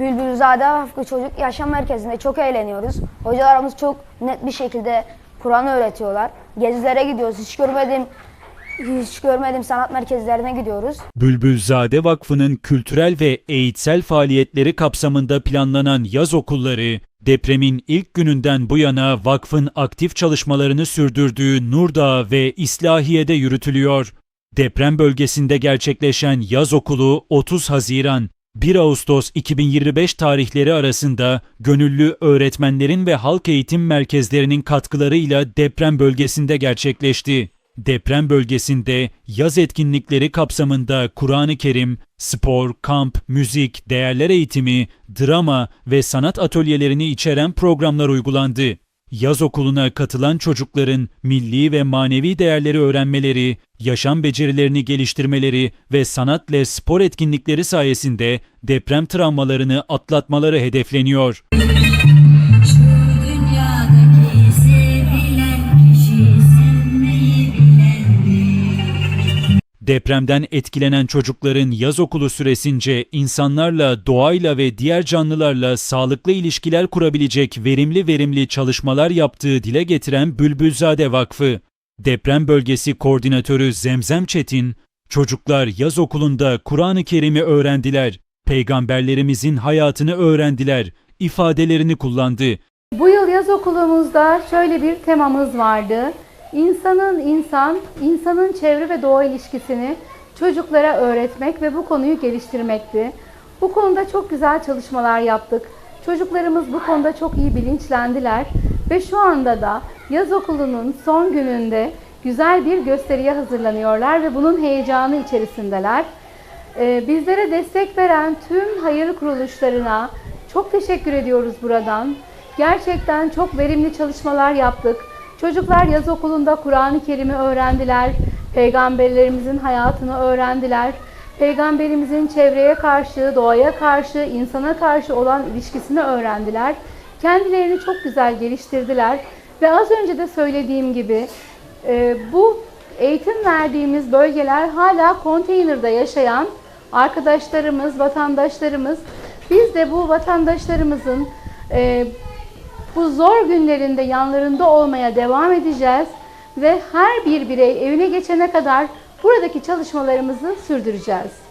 Bülbülzade Hakkı Çocuk Yaşam Merkezi'nde çok eğleniyoruz. Hocalarımız çok net bir şekilde Kur'an öğretiyorlar. Gezilere gidiyoruz. Hiç görmediğim hiç görmediğim sanat merkezlerine gidiyoruz. Bülbülzade Vakfı'nın kültürel ve eğitsel faaliyetleri kapsamında planlanan yaz okulları, depremin ilk gününden bu yana vakfın aktif çalışmalarını sürdürdüğü Nurdağ ve İslahiye'de yürütülüyor. Deprem bölgesinde gerçekleşen yaz okulu 30 Haziran 1 Ağustos 2025 tarihleri arasında gönüllü öğretmenlerin ve halk eğitim merkezlerinin katkılarıyla deprem bölgesinde gerçekleşti. Deprem bölgesinde yaz etkinlikleri kapsamında Kur'an-ı Kerim, spor, kamp, müzik, değerler eğitimi, drama ve sanat atölyelerini içeren programlar uygulandı. Yaz okuluna katılan çocukların milli ve manevi değerleri öğrenmeleri, yaşam becerilerini geliştirmeleri ve sanat ve spor etkinlikleri sayesinde deprem travmalarını atlatmaları hedefleniyor. Depremden etkilenen çocukların yaz okulu süresince insanlarla, doğayla ve diğer canlılarla sağlıklı ilişkiler kurabilecek verimli verimli çalışmalar yaptığı dile getiren Bülbülzade Vakfı. Deprem bölgesi koordinatörü Zemzem Çetin, çocuklar yaz okulunda Kur'an-ı Kerim'i öğrendiler, peygamberlerimizin hayatını öğrendiler ifadelerini kullandı. Bu yıl yaz okulumuzda şöyle bir temamız vardı. İnsanın insan, insanın çevre ve doğa ilişkisini çocuklara öğretmek ve bu konuyu geliştirmekti. Bu konuda çok güzel çalışmalar yaptık. Çocuklarımız bu konuda çok iyi bilinçlendiler ve şu anda da yaz okulunun son gününde güzel bir gösteriye hazırlanıyorlar ve bunun heyecanı içerisindeler. Ee, Bizlere destek veren tüm hayır kuruluşlarına çok teşekkür ediyoruz buradan. Gerçekten çok verimli çalışmalar yaptık. Çocuklar yaz okulunda Kur'an-ı Kerim'i öğrendiler. Peygamberlerimizin hayatını öğrendiler. Peygamberimizin çevreye karşı, doğaya karşı, insana karşı olan ilişkisini öğrendiler. Kendilerini çok güzel geliştirdiler. Ve az önce de söylediğim gibi e, bu eğitim verdiğimiz bölgeler hala konteynerde yaşayan arkadaşlarımız, vatandaşlarımız. Biz de bu vatandaşlarımızın e, bu zor günlerinde yanlarında olmaya devam edeceğiz ve her bir birey evine geçene kadar buradaki çalışmalarımızı sürdüreceğiz.